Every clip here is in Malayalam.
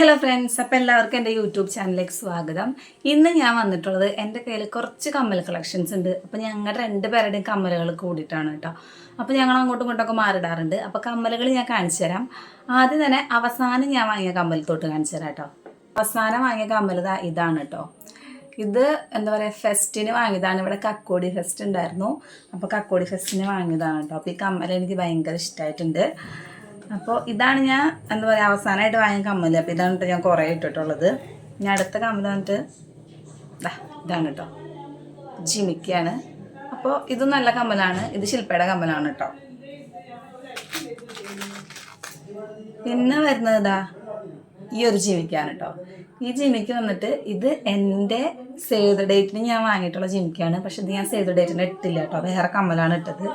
ഹലോ ഫ്രണ്ട്സ് അപ്പോൾ എല്ലാവർക്കും എന്റെ യൂട്യൂബ് ചാനലിലേക്ക് സ്വാഗതം. ഇന്ന് ഞാൻ വന്നിട്ടുള്ളത് എന്റെ കയ്യിൽ കുറച്ച് കമ്മൽ കളക്ഷൻസ് ഉണ്ട്. അപ്പോൾ ഞങ്ങളുടെ രണ്ട് പേരുടെയും കമ്മലുകൾ കൂടിയിട്ടാണ് കേട്ടോ. അപ്പോൾ ഞങ്ങൾ അങ്ങോട്ടും ഇങ്ങോട്ടൊക്കെ മാറിടാറുണ്ട്. അപ്പോൾ കമ്മലുകൾ ഞാൻ കാണിച്ചു തരാം. ആദ്യം തന്നെ അവസാനം ഞാൻ വാങ്ങിയ കമ്മൽ തൊട്ട് കാണിച്ചു തരാം കേട്ടോ. അവസാനം വാങ്ങിയ കമ്മൽ ഇതാണ് കേട്ടോ. ഇത് എന്താ പറയുക ഫെസ്റ്റിന് വാങ്ങിയതാണ്. ഇവിടെ കക്കോടി ഫെസ്റ്റ് ഉണ്ടായിരുന്നു. അപ്പോൾ കക്കോടി ഫെസ്റ്റിന് വാങ്ങിയതാണ് കേട്ടോ. അപ്പോൾ ഈ കമ്മൽ എനിക്ക് ഭയങ്കര ഇഷ്ടമായിട്ടുണ്ട് അപ്പോൾ ഇതാണ് ഞാൻ എന്താ പറയുക അവസാനമായിട്ട് വാങ്ങിയ കമ്മൽ അപ്പോൾ ഇതാണ് കേട്ടോ ഞാൻ കുറേ ഇട്ടിട്ടുള്ളത്. ഞാൻ അടുത്ത കമ്മൽ വന്നിട്ട് ദാ ഇതാണ് കേട്ടോ ജിമിക്കാണ് അപ്പോൾ ഇത് നല്ല കമ്മലാണ്. ഇത് ശില്പയുടെ കമ്മലാണ് കേട്ടോ പിന്നെ വരുന്നത് ഇതാ ഈ ഒരു ജിമിക്കാണ് കേട്ടോ ഈ ജിമിക്ക് വന്നിട്ട് ഇത് എന്റെ സേവ് ഡേറ്റിന് ഞാൻ വാങ്ങിയിട്ടുള്ള ജിമിക്കാണ്. പക്ഷെ ഇത് ഞാൻ സേവ് ഡേറ്റിന് ഇട്ടില്ല കേട്ടോ വേറെ കമ്മലാണ് ഇട്ടത്.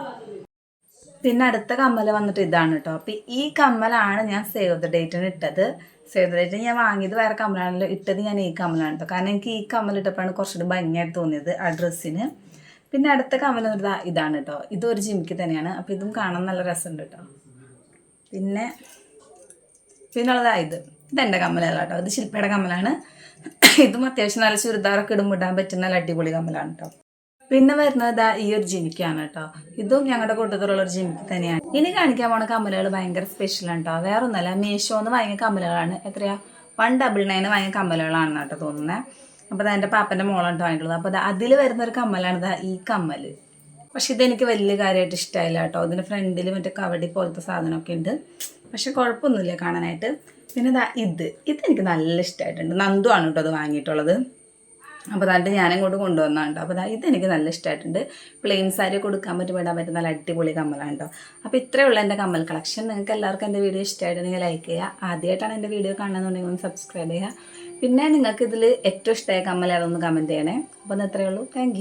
പിന്നെ അടുത്ത കമ്മൽ വന്നിട്ട് ഇതാണ് കേട്ടോ അപ്പം ഈ കമ്മലാണ് ഞാൻ സേവ് ദ ഡേറ്റിന് ഇട്ടത്. സേവ് ദ ഡേറ്റിന് ഞാൻ വാങ്ങിയത് വേറെ കമ്മലാണല്ലോ. ഇട്ടത് ഞാൻ ഈ കമ്മലാണ് കേട്ടോ കാരണം എനിക്ക് ഈ കമ്മൽ ഇട്ടപ്പോഴാണ് കുറച്ചുകൂടി ഭംഗിയായിട്ട് തോന്നിയത് ആ ഡ്രസ്സിന്. പിന്നെ അടുത്ത കമ്മൽ വന്നിട്ട് ഇതാണ് കേട്ടോ ഇതും ഒരു ജിമിക്ക് തന്നെയാണ്. അപ്പോൾ ഇതും കാണാൻ നല്ല രസമുണ്ട് കേട്ടോ പിന്നെ പിന്നുള്ളതാ ഇത്. ഇത് ഇതെന്റെ കമ്മലല്ല കേട്ടോ ഇത് ശില്പയുടെ കമ്മലാണ്. ഇതും അത്യാവശ്യം നല്ല ചുരിദാറൊക്കെ ഇടുമ്പോൾ ഇടാൻ പറ്റുന്ന നല്ല അടിപൊളി കമ്മലാണ് കേട്ടോ പിന്നെ വരുന്നത് ഈ ഒരു ജിമിക്കാണ് കേട്ടോ. ഇതും ഞങ്ങളുടെ കൂട്ടത്തിലുള്ള ഒരു ജിമിക്ക് തന്നെയാണ്. ഇനി കാണിക്കാൻ പോണ കമ്മലുകൾ ഭയങ്കര സ്പെഷ്യലാണ് കേട്ടോ. വേറെ ഒന്നല്ല മീഷോന്ന് വാങ്ങിയ കമ്മലുകളാണ്. എത്രയാ? വൺ ഡബിൾ നയൻ വാങ്ങിയ കമ്മലുകളാണ് കേട്ടോ തോന്നുന്നത് അപ്പോൾ എന്റെ പാപ്പന്റെ മോളാണ് വാങ്ങിയിട്ടുള്ളത്. അപ്പോൾ അതിൽ വരുന്ന ഒരു കമ്മലാണ് ഈ കമ്മൽ പക്ഷെ ഇതെനിക്ക് വലിയ കാര്യമായിട്ട് ഇഷ്ടമായില്ല കേട്ടോ. ഇതിന് ഫ്രണ്ടിൽ മറ്റേ കവടി പോലത്തെ സാധനമൊക്കെ ഉണ്ട് പക്ഷെ കുഴപ്പമൊന്നുമില്ല കാണാനായിട്ട്. പിന്നെ ദാ ഇത്. ഇതെനിക്ക് നല്ല ഇഷ്ടമായിട്ടുണ്ട് നന്ദു ആണ് കേട്ടോ അത് വാങ്ങിയിട്ടുള്ളത്. അപ്പോൾ അതാണ്ട് ഞാനും കൊണ്ട് കൊണ്ടുവന്നാണ് കേട്ടോ അപ്പോൾ ഇതെനിക്ക് നല്ല ഇഷ്ടമായിട്ടുണ്ട് പ്ലെയിൻ സാരി കൊടുക്കാൻ പറ്റും ഇടാൻ പറ്റും നല്ല അടിപൊളി കമ്മലാണ് കേട്ടോ അപ്പോൾ ഇത്രയേ ഉള്ളൂ എന്റെ കമ്മൽ കളക്ഷൻ. നിങ്ങൾക്ക് എല്ലാവർക്കും എന്റെ വീഡിയോ ഇഷ്ടമായിട്ടുണ്ടെങ്കിൽ ലൈക്ക് ചെയ്യുക. ആദ്യമായിട്ടാണ് എന്റെ വീഡിയോ കാണുന്നുണ്ടെങ്കിൽ ഒന്ന് സബ്സ്ക്രൈബ് ചെയ്യുക. പിന്നെ നിങ്ങൾക്ക് ഇതിൽ ഏറ്റവും ഇഷ്ടമായ കമ്മൽ ഏതൊന്ന് കമന്റ് ചെയ്യണേ. അപ്പോൾ അത് ഇത്രയേ ഉള്ളൂ. താങ്ക്